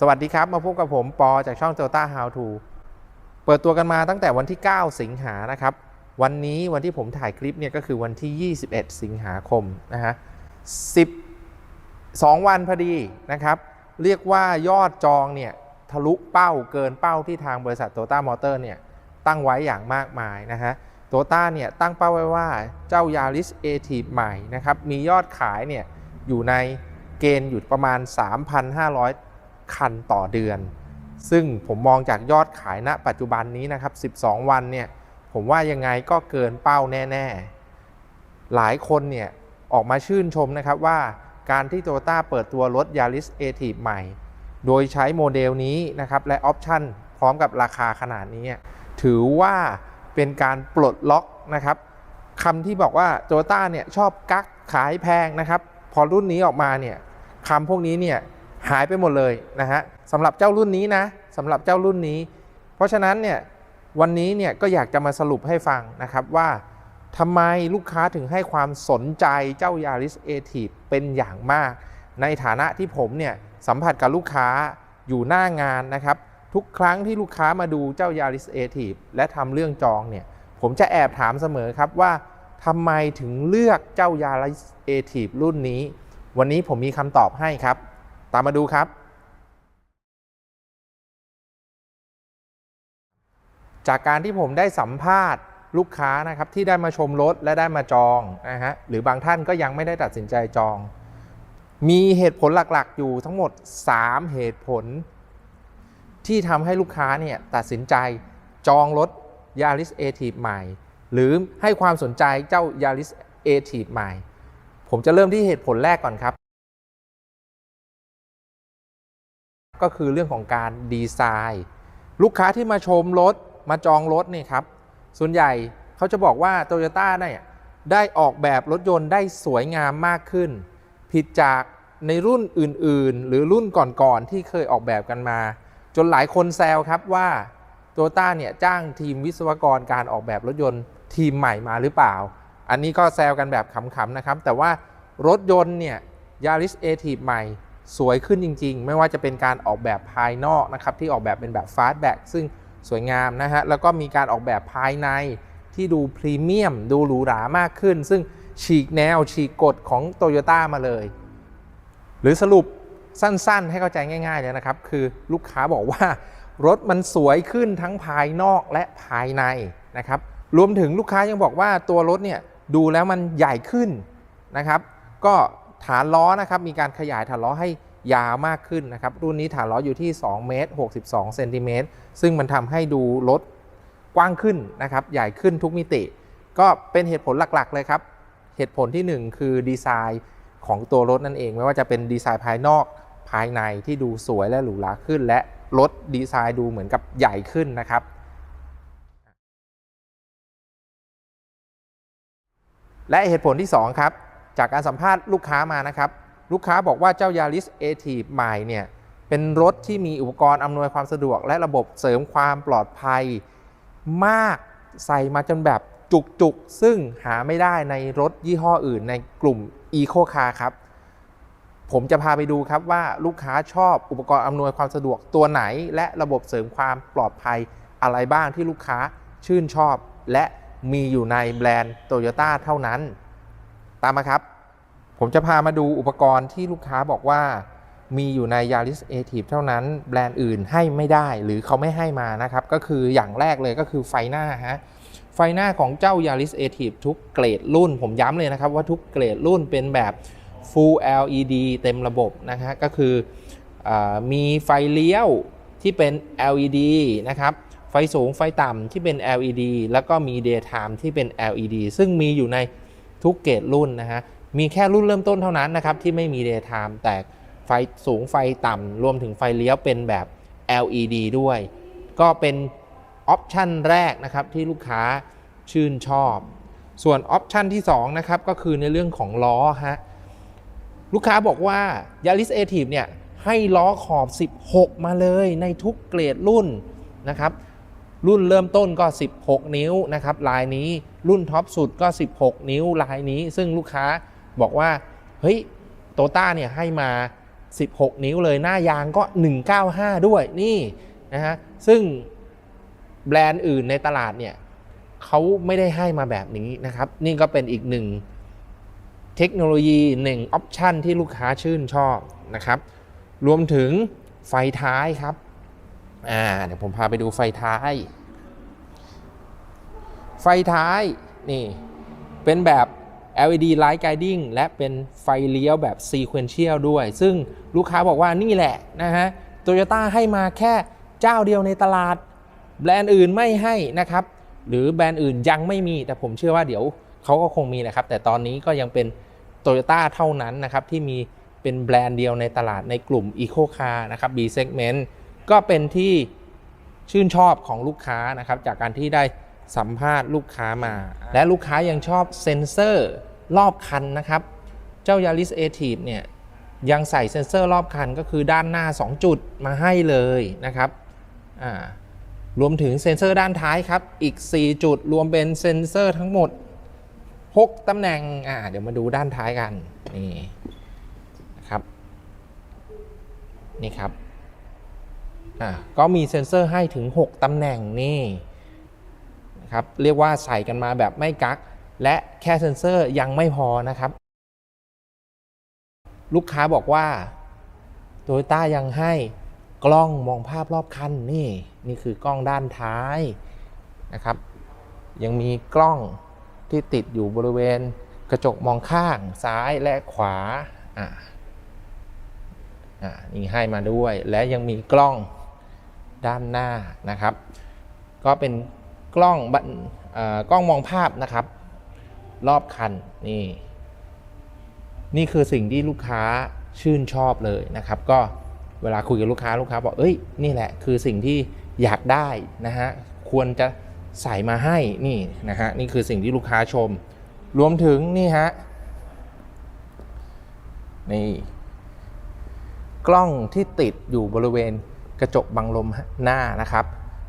สวัสดีครับมาพบกับผมปอจากช่อง Toyota How to เปิดตัวกันมาตั้งแต่วันที่ 9 สิงหานะครับ วันนี้วันที่ผมถ่ายคลิปเนี่ยก็คือวันที่ 21 สิงหาคมนะฮะ10 2 วันพอดีนะครับ เรียกว่ายอดจองเนี่ยทะลุเป้าเกินเป้าที่ทางบริษัท Toyota Motor เนี่ยตั้งไว้อย่างมากมายนะฮะโตต้าเนี่ยตั้งเป้าไว้ว่าเจ้า Yaris a t i v ใหม่นะครับมียอดขายเนี่ยอยู่ในเกณฑ์อยู่ประมาณ 3,500 คันต่อเดือน ซึ่งผมมองจากยอดขายณ ปัจจุบันนี้นะครับ 12 วันเนี่ย ผมว่ายังไงก็เกินเป้าแน่ๆ หลายคนเนี่ยออกมาชื่นชมนะครับว่าการที่ Toyota เปิดตัวรถ Yaris a t i v ใหม่ โดยใช้โมเดลนี้นะครับ และออปชั่นพร้อมกับราคาขนาดนี้ ถือว่าเป็นการปลดล็อกนะครับคำที่บอกว่าโตโยต้าเนี่ยชอบกักขายแพงนะครับ พอรุ่นนี้ออกมาเนี่ยคำพวกนี้เนี่ย หายไปหมดเลยนะฮะสำหรับเจ้ารุ่นนี้นะสำหรับเจ้ารุ่นนี้ เพราะฉะนั้นเนี่ยวันนี้เนี่ยก็อยากจะมาสรุปให้ฟังนะครับว่าทำไมลูกค้าถึงให้ความสนใจเจ้า Yaris a t i v เป็นอย่างมาก ในฐานะที่ผมเนี่ยสัมผัสกับลูกค้าอยู่หน้างานนะครับ ทุกครั้งที่ลูกค้ามาดูเจ้า Yaris a t i v และทำเรื่องจองเนี่ยผมจะแอบถามเสมอครับว่าทำไมถึงเลือกเจ้า Yaris a t i v รุ่นนี้ วันนี้ผมมีคำตอบให้ครับ ตามมาดูครับ จากการที่ผมได้สัมภาษณ์ลูกค้านะครับที่ได้มาชมรถและได้มาจองนะฮะหรือบางท่านก็ยังไม่ได้ตัดสินใจจอง มีเหตุผลหลักๆ อยู่ทั้งหมด 3 เหตุผล ที่ทำให้ลูกค้าเนี่ยตัดสินใจจองรถ Yaris a t i v ใหม่ หรือให้ความสนใจเจ้า Yaris a t i v ใหม่ ผมจะเริ่มที่เหตุผลแรกก่อนครับ ก็คือเรื่องของการดีไซน์ ลูกค้าที่มาชมรถมาจองรถนี่ครับส่วนใหญ่เขาจะบอกว่าโตโยต้าเนี่ยได้ออกแบบรถยนต์ได้สวยงามมากขึ้น ผิดจากในรุ่นอื่นๆ หรือรุ่นก่อนๆ ที่เคยออกแบบกันมา จนหลายคนแซวครับว่าโตโยต้าเนี่ยจ้างทีมวิศวกรการออกแบบรถยนต์ทีมใหม่มาหรือเปล่า อันนี้ก็แซวกันแบบขำๆนะครับ แต่ว่ารถยนต์เนี่ย Yaris a t i v ใหม่ สวยขึ้นจริง ๆ ไม่ว่าจะเป็นการออกแบบภายนอกนะครับที่ออกแบบเป็นแบบฟาสต์แบ็กซึ่งสวยงามนะฮะแล้วก็มีการออกแบบภายในที่ดูพรีเมียม ดูหรูหรามากขึ้น ซึ่งฉีกแนวฉีกกฎของโตโยต้ามาเลย หรือสรุปสั้นๆ ให้เข้าใจง่ายๆเลยนะครับ คือลูกค้าบอกว่ารถมันสวยขึ้นทั้งภายนอกและภายในนะครับ รวมถึงลูกค้ายังบอกว่าตัวรถเนี่ยดูแล้วมันใหญ่ขึ้นนะครับ ก็ ฐานล้อนะครับมีการขยายฐานล้อให้ยาวมากขึ้นนะครับรุ่นนี้ฐานล้ออยู่ที่2เมตร62เซนติเมตรซึ่งมันทำให้ดูรถกว้างขึ้นนะครับใหญ่ขึ้นทุกมิติ ก็เป็นเหตุผลหลักๆเลยครับ เหตุผลที่ 1 คือดีไซน์ของตัวรถนั่นเอง ไม่ว่าจะเป็นดีไซน์ภายนอกภายในที่ดูสวยและหรูหราขึ้น และรถดีไซน์ดูเหมือนกับใหญ่ขึ้นนะครับและเหตุผลที่ 2 ครับ จากการสัมภาษณ์ลูกค้ามานะครับ ลูกค้าบอกว่าเจ้า Yaris a t i v ใหม่เนี่ยเป็นรถที่มีอุปกรณ์อำนวยความสะดวก และระบบเสริมความปลอดภัย มากใส่มาจนแบบจุกๆ ซึ่งหาไม่ได้ในรถยี่ห้ออื่นในกลุ่ม Eco Car ครับ ผมจะพาไปดูครับว่าลูกค้าชอบอุปกรณ์อำนวยความสะดวกตัวไหน และระบบเสริมความปลอดภัยอะไรบ้างที่ลูกค้าชื่นชอบ และมีอยู่ในแบรนด์โตโยต้าเท่านั้น ตามมาครับ ผมจะพามาดูอุปกรณ์ที่ลูกค้าบอกว่า มีอยู่ใน Yaris a t i v เท่านั้น แบรนด์อื่นให้ไม่ได้หรือเขาไม่ให้มานะครับ ก็คืออย่างแรกเลยก็คือไฟหน้าฮะไฟหน้าของเจ้า Yaris a t i v ทุกเกรดรุ่น ผมย้ำเลยนะครับว่าทุกเกรดรุ่นเป็นแบบ Full LED เต็มระบบนะฮะก็คืออมีไฟเลี้ยวที่เป็น LED นะครับไฟสูงไฟต่ำที่เป็น LED แล้วก็มี Daytime ที่เป็น LED ซึ่งมีอยู่ใน ทุกเกรดรุ่นนะฮะ มีแค่รุ่นเริ่มต้นเท่านั้นนะครับที่ไม่มี Daytime แต่ไฟสูงไฟต่ำรวมถึงไฟเลี้ยวเป็นแบบ LED ด้วย ก็เป็นออปชันแรกนะครับที่ลูกค้าชื่นชอบ ส่วนออปชันที่2นะครับก็คือในเรื่องของล้อฮะลูกค้าบอกว่า Yaris a t i v เนี่ยให้ล้อขอบ 16 มาเลยในทุกเกรดรุ่นนะครับ รุ่นเริ่มต้นก็ 16 นิ้วนะครับลายนี้ รุ่นท็อปสุดก็ 16 นิ้วลายนี้ ซึ่งลูกค้าบอกว่า เฮ้ยโตต้าเนี่ยให้มา 16 นิ้วเลยหน้ายางก็ 195 ด้วยนี่นะฮะซึ่งแบรนด์อื่นในตลาดเนี่ยเขาไม่ได้ให้มาแบบนี้นะครับ นี่ก็เป็นอีกหนึ่งเทคโนโลยีหนึ่งออปชันที่ลูกค้าชื่นชอบนะครับ รวมถึงไฟท้ายครับอ่าเดี๋ยวผมพาไปดูไฟท้าย ไฟท้ายนี่เป็นแบบ LED Light Guiding และเป็นไฟเลี้ยวแบบ Sequential ด้วย ซึ่งลูกค้าบอกว่านี่แหละนะฮะโตโยต้าให้มาแค่เจ้าเดียวในตลาด แบรนด์อื่นไม่ให้นะครับ หรือแบรนด์อื่นยังไม่มี แต่ผมเชื่อว่าเดี๋ยวเขาก็คงมีนะครับ แต่ตอนนี้ก็ยังเป็นโตโยต้าเท่านั้นนะครับ ที่มีเป็นแบรนด์เดียวในตลาดในกลุ่ม Eco Car นะครับ B segment ก็เป็นที่ชื่นชอบของลูกค้านะครับ จากการที่ได้ สัมภาษณ์ลูกค้ามา และลูกค้ายังชอบเซ็นเซอร์รอบคันนะครับ เจ้า Yaris a t i v เนี่ยยังใส่เซ็นเซอร์รอบคันก็คือด้านหน้า 2 จุดมาให้เลยนะครับอ่ารวมถึงเซ็นเซอร์ด้านท้ายครับ อีก 4 จุดรวมเป็นเซ็นเซอร์ทั้งหมด 6ตำแหน่งอ่าเดี๋ยวมาดูด้านท้ายกัน นี่นะครับ นี่ครับอ่าก็มีเซ็นเซอร์ให้ถึง 6ตำแหน่งนี่ นะครับเรียกว่าใส่กันมาแบบไม่กัก และแค่เซ็นเซอร์ยังไม่พอนะครับ ลูกค้าบอกว่าโตโยต้ายังให้กล้องมองภาพรอบคันนี่นี่คือกล้องด้านท้ายนะครับ ยังมีกล้องที่ติดอยู่บริเวณกระจกมองข้างซ้ายและขวาอ่าอ่านี่ให้มาด้วยและยังมีกล้องด้านหน้านะครับ ก็เป็น กล้องบันอ่อกล้องมองภาพนะครับ รอบคันนี่ นี่คือสิ่งที่ลูกค้าชื่นชอบเลยนะครับ ก็เวลาคุยกับลูกค้าลูกค้าบอกเอ้ยนี่แหละคือสิ่งที่อยากได้นะฮะควรจะใส่มาให้นี่นะฮะนี่คือสิ่งที่ลูกค้าชม รวมถึงนี่ฮะนี่กล้องที่ติดอยู่บริเวณกระจกบังลมหน้านะครับ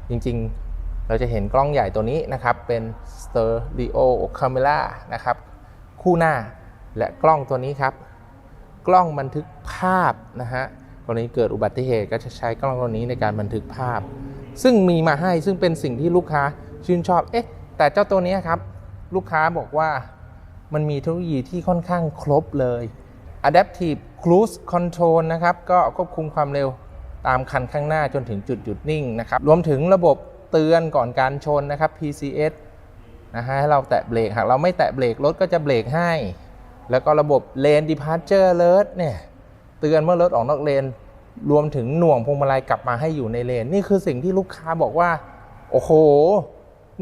จริงๆ เราจะเห็นกล้องใหญ่ตัวนี้นะครับเป็น Stereo Camera นะครับคู่หน้าและกล้องตัวนี้ครับ กล้องบันทึกภาพนะฮะกรณีเกิดอุบัติเหตุก็จะใช้กล้องตัวนี้ในการบันทึกภาพ ซึ่งมีมาให้ซึ่งเป็นสิ่งที่ลูกค้าชื่นชอบเอ๊ะแต่เจ้าตัวนี้ครับ ลูกค้าบอกว่ามันมีเทคโนโลยีที่ค่อนข้างครบเลย Adaptive Cruise Control นะครับ ก็ควบคุมความเร็วตามคันข้างหน้าจนถึงจุดหยุดนิ่งนะครับ รวมถึงระบบ เตือนก่อนการชนนะครับ PCS นะฮะให้เราแตะเบรกหากเราไม่แตะเบรกรถก็จะเบรกให้ แล้วก็ระบบ Lane Departure Alert เนี่ยเตือนเมื่อรถออกนอกเลน รวมถึงหน่วงพวงมาลัยกลับมาให้อยู่ในเลน นี่คือสิ่งที่ลูกค้าบอกว่า โอ้โห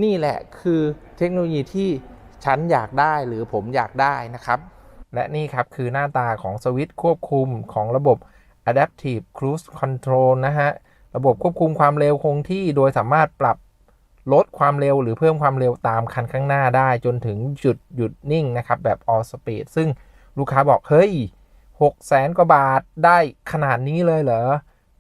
นี่แหละคือเทคโนโลยีที่ฉันอยากได้หรือผมอยากได้นะครับ และนี่ครับคือหน้าตาของสวิตช์ควบคุมของระบบ Adaptive Cruise Control นะฮะ ระบบควบคุมความเร็วคงที่โดยสามารถปรับลดความเร็วหรือเพิ่มความเร็วตามคันข้างหน้าได้จนถึงจุดหยุดนิ่งนะครับ แบบ all speed ซึ่งลูกค้าบอก เฮ้ย6แสนกว่าบาทได้ขนาดนี้เลยเหรอ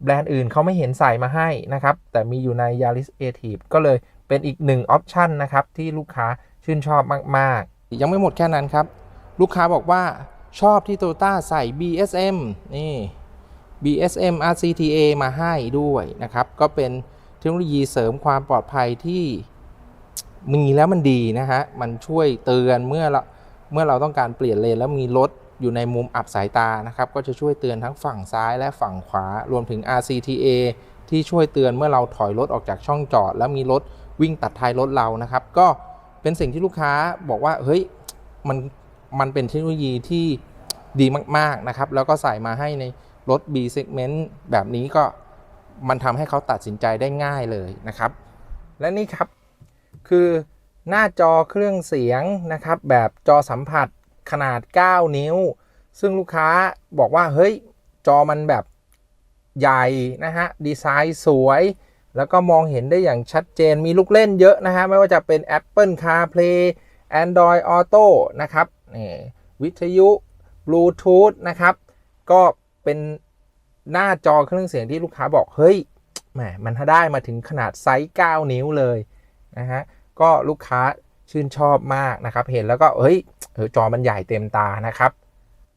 แบรนด์อื่นเขาไม่เห็นใส่มาให้นะครับ แต่มีอยู่ใน Yaris a t i v ก็เลยเป็นอีกหนึ่งออปชันนะครับ ที่ลูกค้าชื่นชอบมาก ๆ ยังไม่หมดแค่นั้นครับ ลูกค้าบอกว่าชอบที่ Toyota ใส่ BSM นี่ BSM RCTA มาให้ด้วยนะครับ ก็เป็นเทคโนโลยีเสริมความปลอดภัยที่มีแล้วมันดีนะฮะ มันช่วยเตือนเมื่อเราเมื่อเราต้องการเปลี่ยนเลนแล้วมีรถอยู่ในมุมอับสายตานะครับ ก็จะช่วยเตือนทั้งฝั่งซ้ายและฝั่งขวา รวมถึง RCTA ที่ช่วยเตือนเมื่อเราถอยรถออกจากช่องจอด แล้วมีรถวิ่งตัดท้ายรถเรานะครับ ก็เป็นสิ่งที่ลูกค้าบอกว่าเฮ้ยมันมันเป็นเทคโนโลยีที่ดีมากๆนะครับ แล้วก็ใส่มาให้ใน รถ B segment แบบนี้ก็มันทำให้เขาตัดสินใจได้ง่ายเลยนะครับ และนี่ครับคือหน้าจอเครื่องเสียงนะครับ แบบจอสัมผัสขนาด 9 นิ้ว ซึ่งลูกค้าบอกว่าเฮ้ย จอมันแบบใหญ่นะฮะ ดีไซน์สวย แล้วก็มองเห็นได้อย่างชัดเจนมีลูกเล่นเยอะนะฮะ ไม่ว่าจะเป็น Apple CarPlay Android Auto นะครับนี่วิทยุ Bluetooth นะครับ ก็ เป็นหน้าจอเครื่องเสียงที่ลูกค้าบอกเฮ้ยแหมมันได้มาถึงขนาดไซส์ 9 นิ้วเลยนะฮะก็ลูกค้าชื่นชอบมากนะครับเห็นแล้วก็เฮ้ยเออจอมันใหญ่เต็มตานะครับ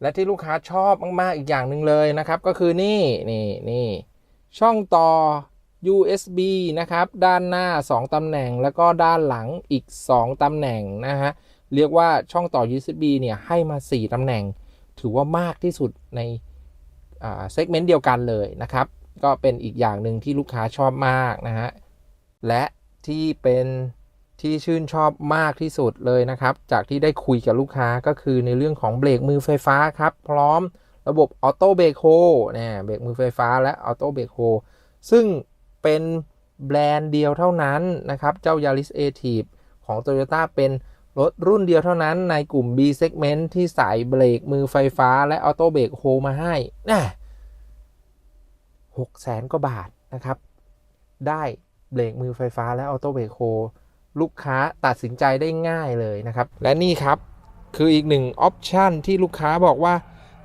และที่ลูกค้าชอบมาก ๆ อีกอย่างหนึ่งเลยนะครับ ก็คือนี่นี่นี่ช่องต่อ USB นะครับ ด้านหน้า 2 ตำแหน่งแล้วก็ด้านหลังอีก 2 ตำแหน่งนะฮะ เรียกว่าช่องต่อ USB เนี่ยให้มา 4 ตำแหน่ง ถือว่ามากที่สุดใน เซกเมนต์เดียวกันเลยนะครับ ก็เป็นอีกอย่างหนึ่งที่ลูกค้าชอบมากนะฮะ และที่เป็นที่ชื่นชอบมากที่สุดเลยนะครับ จากที่ได้คุยกับลูกค้าก็คือในเรื่องของเบรกมือไฟฟ้าครับ พร้อมระบบออโต้เบรกโฮเนี่ยเบรกมือไฟฟ้าและออโต้เบรกโฮซึ่งเป็นแบรนด์เดียวเท่านั้นนะครับ เจ้า Yaris a t i v ของ Toyota เป็น รถรุ่นเดียวเท่านั้นในกลุ่ม B segment ที่ใส่เบรกมือไฟฟ้าและออโต้เบรกโฮมาให้นะหกแสนกว่าบาทนะครับ ได้เบรกมือไฟฟ้าและออโต้เบรกโฮลูกค้าตัดสินใจได้ง่ายเลยนะครับ และนี่ครับคืออีกหนึ่งออปชันที่ลูกค้าบอกว่า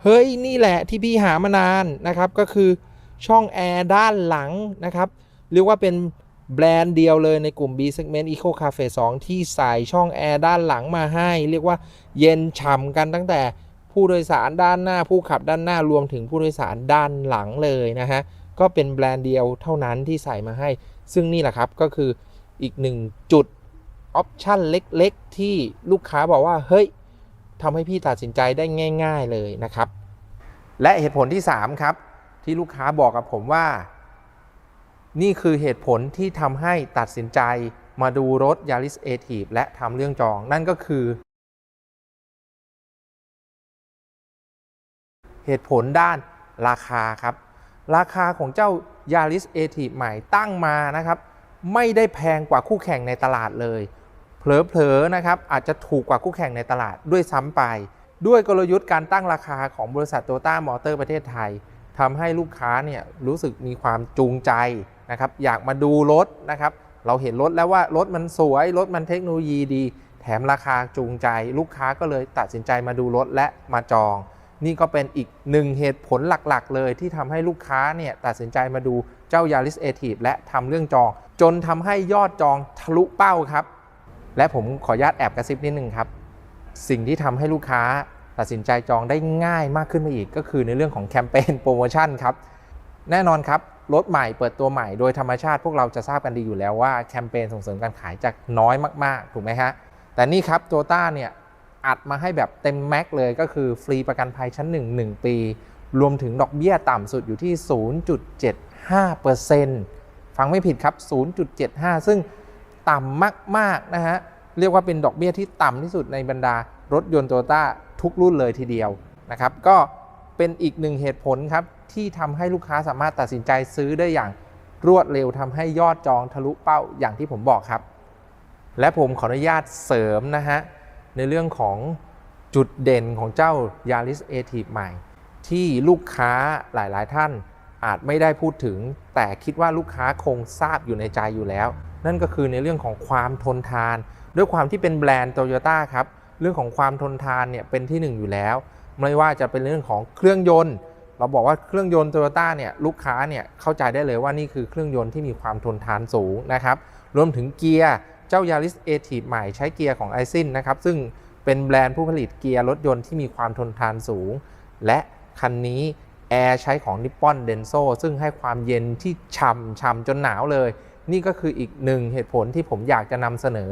เฮ้ย นี่แหละที่พี่หามานานนะครับ ก็คือช่องแอร์ด้านหลังนะครับ เรียกว่าเป็น แบรนด์เดียวเลยในกลุ่ม B segment Eco Cafe 2 ที่ใส่ช่องแอร์ด้านหลังมาให้ เรียกว่าเย็นฉ่ำกันตั้งแต่ผู้โดยสารด้านหน้าผู้ขับด้านหน้ารวมถึงผู้โดยสารด้านหลังเลยนะฮะ ก็เป็นแบรนด์เดียวเท่านั้นที่ใส่มาให้ ซึ่งนี่แหละครับก็คืออีกหนึ่งจุดออปชันเล็กๆ ที่ลูกค้าบอกว่า เฮ้ยทำให้พี่ตัดสินใจได้ง่าย ๆเลยนะครับ และเหตุผลที่ 3 ครับ ที่ลูกค้าบอกกับผมว่า นี่คือเหตุผลที่ทำให้ตัดสินใจมาดูรถ Yaris a t i v และทำเรื่องจอง นั่นก็คือ เหตุผลด้านราคาครับ ราคาของเจ้า Yaris a t i v ใหม่ตั้งมานะครับ ไม่ได้แพงกว่าคู่แข่งในตลาดเลย เผลอๆนะครับ อาจจะถูกกว่าคู่แข่งในตลาดด้วยซ้ำไป ด้วยกลยุทธ์การตั้งราคาของบริษัทโตต้ามอเตอร์ประเทศไทยทำให้ลูกค้าเนี่ยรู้สึกมีความจูงใจ นะครับอยากมาดูรถนะครับเราเห็นรถแล้วว่ารถมันสวย รถมันเทคโนโลยีดี แถมราคาจูงใจ ลูกค้าก็เลยตัดสินใจมาดูรถและมาจอง นี่ก็เป็นอีกหนึ่งเหตุผลหลักๆ เลยที่ทำให้ลูกค้าเนี่ยตัดสินใจมาดูเจ้า Yaris a t i v และทำเรื่องจอง จนทำให้ยอดจองทะลุเป้าครับ และผมขออนุญาตแอบกระซิบนิดนึงครับ สิ่งที่ทำให้ลูกค้าตัดสินใจจองได้ง่ายมากขึ้นไปอีก ก็คือในเรื่องของแคมเปญโปรโมชั่นครับแน่นอนครับ รถใหม่เปิดตัวใหม่โดยธรรมชาติพวกเราจะทราบกันดีอยู่แล้วว่าแคมเปญส่งเสริมการขายจะน้อยมากๆ ถูกไหมฮะ แต่นี่ครับโตต้าเนี่ยอัดมาให้แบบเต็มแม็กเลยก็คือฟรีประกันภัยชั้น 1 1 ปี รวมถึงดอกเบี้ยต่ำสุดอยู่ที่ 0.75%ฟังไม่ผิดครับ 0.75 ซึ่งต่ำมากๆนะฮะ เรียกว่าเป็นดอกเบี้ยที่ต่ำที่สุดในบรรดารถยนต์โตโยต้าทุกรุ่นเลยทีเดียวนะครับ ก็เป็นอีกหนึ่งเหตุผลครับ ที่ทำให้ลูกค้าสามารถตัดสินใจซื้อได้อย่างรวดเร็วทำให้ยอดจองทะลุเป้าอย่างที่ผมบอกครับ และผมขออนุญาตเสริมนะฮะ ในเรื่องของจุดเด่นของเจ้า Yaris a t i v ใหม่ ที่ลูกค้าหลาย ๆ ท่านอาจไม่ได้พูดถึง แต่คิดว่าลูกค้าคงทราบอยู่ในใจอยู่แล้ว นั่นก็คือในเรื่องของความทนทาน ด้วยความที่เป็นแบรนด์โตโยต้าครับ เรื่องของความทนทานเนี่ยเป็นที่หนึ่งอยู่แล้ว ไม่ว่าจะเป็นเรื่องของเครื่องยนต์ เราบอกว่าเครื่องยนต์โตโยต้าเนี่ยลูกค้าเนี่ยเข้าใจได้เลยว่านี่คือเครื่องยนต์ที่มีความทนทานสูงนะครับ รวมถึงเกียร์เจ้า Yaris a t i v ใหม่ใช้เกียร์ของไอซินนะครับ ซึ่งเป็นแบรนด์ผู้ผลิตเกียร์รถยนต์ที่มีความทนทานสูง และคันนี้แอร์ใช้ของนิปปอนเดนโซซึ่งให้ความเย็นที่ฉ่ำฉ่ำจนหนาวเลย นี่ก็คืออีกหนึ่งเหตุผลที่ผมอยากจะนำเสนอ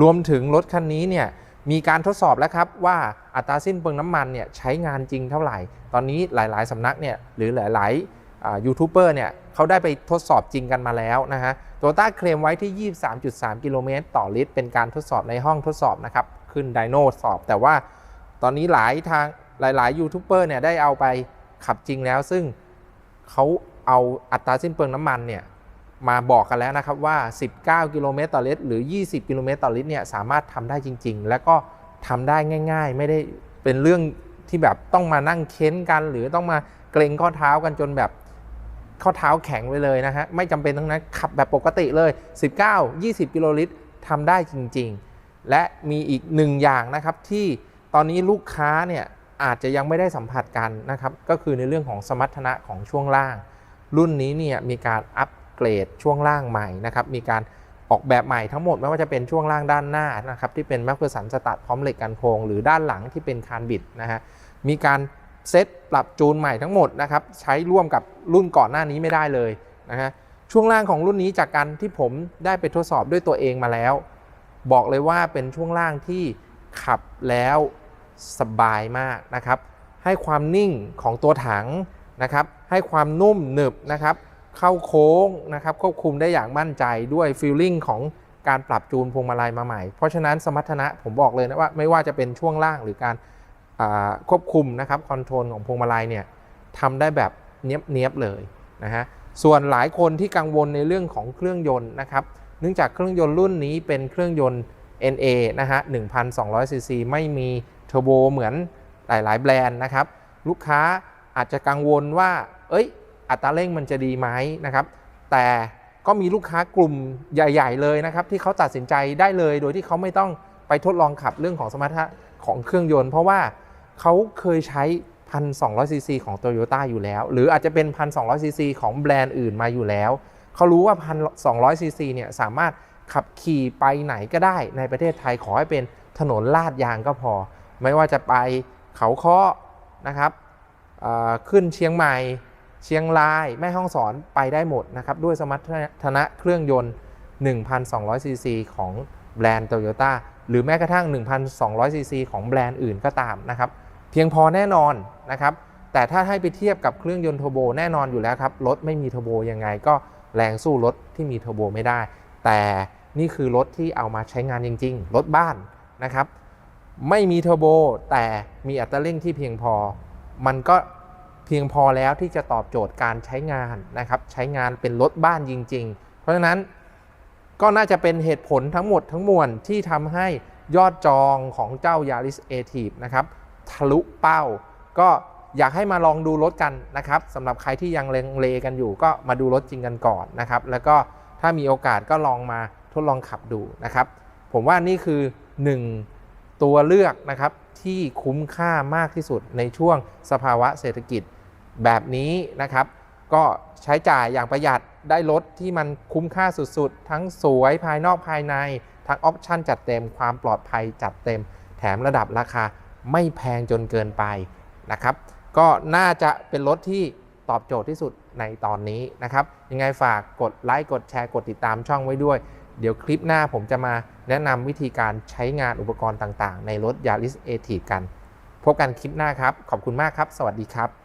รวมถึงรถคันนี้เนี่ย มีการทดสอบแล้วครับว่าอัตราสิ้นเปลืองน้ำมันเนี่ยใช้งานจริงเท่าไหร่ ตอนนี้หลาย ๆสำนักเนี่ยหรือหลายๆยูทูบเบอร์เนี่ยเขาได้ไปทดสอบจริงกันมาแล้วนะฮะโตต้าเคลมไว้ที่ 23.3 กิโลเมตรต่อลิตร เป็นการทดสอบในห้องทดสอบนะครับ ขึ้นไดโนสอบ แต่ว่าตอนนี้หลายทางหลาย ๆ ยูทูบเบอร์เนี่ยได้เอาไปขับจริงแล้ว ซึ่งเขาเอาอัตราสิ้นเปลืองน้ำมันเนี่ย มาบอกกันแล้วนะครับว่า 19 กิโลเมตรต่อลิตรหรือ 20 กิโลเมตรต่อลิตรเนี่ยสามารถทำได้จริง ๆ แล้วก็ทำได้ง่าย ๆ ไม่ได้เป็นเรื่องที่แบบต้องมานั่งเค้นกัน หรือต้องมาเกรงข้อเท้ากันจนแบบข้อเท้าแข็งไปเลยนะฮะไม่จำเป็นต้งนั้นขับแบบปกติเลย 19 20 กิโลลิตรทำได้จริง ๆ และมีอีกหนึ่งอย่างนะครับที่ตอนนี้ลูกค้าเนี่ยอาจจะยังไม่ได้สัมผัสกันนะครับก็คือในเรื่องของสมรรถนะของช่วงล่าง รุ่นนี้เนี่ยมีการอัป เกรดช่วงล่างใหม่นะครับมีการออกแบบใหม่ทั้งหมดไม่ว่าจะเป็นช่วงล่างด้านหน้านะครับที่เป็นแมคเฟอร์สันสตัดพร้อมเหล็กกันโครงหรือด้านหลังที่เป็นคานบิดนะฮะมีการเซตปรับจูนใหม่ทั้งหมดนะครับใช้ร่วมกับรุ่นก่อนหน้านี้ไม่ได้เลยนะฮะช่วงล่างของรุ่นนี้จากการที่ผมได้ไปทดสอบด้วยตัวเองมาแล้ว บอกเลยว่าเป็นช่วงล่างที่ขับแล้วสบายมากนะครับให้ความนิ่งของตัวถังนะครับให้ความนุ่มหนึบนะครับ เข้าโค้งนะครับควบคุมได้อย่างมั่นใจด้วยฟีลลิ่งของการปรับจูนพวงมาลัยมาใหม่ เพราะฉะนั้นสมรรถนะผมบอกเลยนะว่าไม่ว่าจะเป็นช่วงล่างหรือการควบคุมนะครับคอนโทรลของพวงมาลัยเนี่ยทำได้แบบเนี้ยบเนียบเลยนะฮะส่วนหลายคนที่กังวลในเรื่องของเครื่องยนต์นะครับเนื่องจากเครื่องยนต์รุ่นนี้เป็นเครื่องยนต์ NA นะฮะ1,200ซีซีไม่มีเทอร์โบเหมือนหลาย ๆ แบรนด์นะครับ ลูกค้าอาจจะกังวลว่า เอ้ย อัตราเร่งมันจะดีไหมนะครับ แต่ก็มีลูกค้ากลุ่มใหญ่ ๆ เลยนะครับ ที่เขาตัดสินใจได้เลยโดยที่เขาไม่ต้องไปทดลองขับเรื่องของสมรรถนะของเครื่องยนต์ เพราะว่าเขาเคยใช้ 1,200 ซีซีของ Toyota อยู่แล้ว หรืออาจจะเป็น 1,200 ซีซีของแบรนด์อื่นมาอยู่แล้ว เขารู้ว่า 1,200 ซีซีเนี่ยสามารถขับขี่ไปไหนก็ได้ในประเทศไทยขอให้เป็นถนนลาดยางก็พอ ไม่ว่าจะไปเขาค้อนะครับขึ้นเชียงใหม่ เชียงรายแม่ฮ่องสอนไปได้หมดนะครับด้วยสมรรถนะเครื่องยนต์ 1,200 ซีซี ของแบรนด์ Toyota หรือแม้กระทั่ง 1,200 ซีซี ของแบรนด์อื่นก็ตามนะครับ เพียงพอแน่นอนนะครับ แต่ถ้าให้ไปเทียบกับเครื่องยนต์เทอร์โบแน่นอนอยู่แล้วครับ รถไม่มีเทอร์โบยังไงก็แรงสู้รถที่มีเทอร์โบไม่ได้ แต่นี่คือรถที่เอามาใช้งานจริง ๆ รถบ้านนะครับ ไม่มีเทอร์โบแต่มีอัตราเร่งที่เพียงพอ มันก็ เพียงพอแล้วที่จะตอบโจทย์การใช้งานนะครับ ใช้งานเป็นรถบ้านจริง ๆ เพราะฉะนั้นก็น่าจะเป็นเหตุผลทั้งหมดทั้งมวลที่ทำให้ยอดจองของเจ้า Yaris a t i v นะครับทะลุเป้า ก็อยากให้มาลองดูรถกันนะครับสำหรับใครที่ยังเลงเลกันอยู่ ก็มาดูรถจริงกันก่อนนะครับ แล้วก็ถ้ามีโอกาสก็ลองมาทดลองขับดูนะครับ ผมว่านี่คือ 1 ตัวเลือกนะครับ ที่คุ้มค่ามากที่สุดในช่วงสภาวะเศรษฐกิจแบบนี้นะครับ ก็ใช้จ่ายอย่างประหยัดได้รถที่มันคุ้มค่าสุดๆ ทั้งสวยภายนอกภายใน ทั้งออปชั่นจัดเต็มความปลอดภัยจัดเต็ม แถมระดับราคาไม่แพงจนเกินไปนะครับ ก็น่าจะเป็นรถที่ตอบโจทย์ที่สุดในตอนนี้นะครับ ยังไงฝากกดไลค์กดแชร์กดติดตามช่องไว้ด้วย เดี๋ยวคลิปหน้าผมจะมา แนะนำวิธีการใช้งานอุปกรณ์ต่างๆ ในรถ Yaris a t i v กัน พบกันคลิปหน้าครับ ขอบคุณมากครับ สวัสดีครับ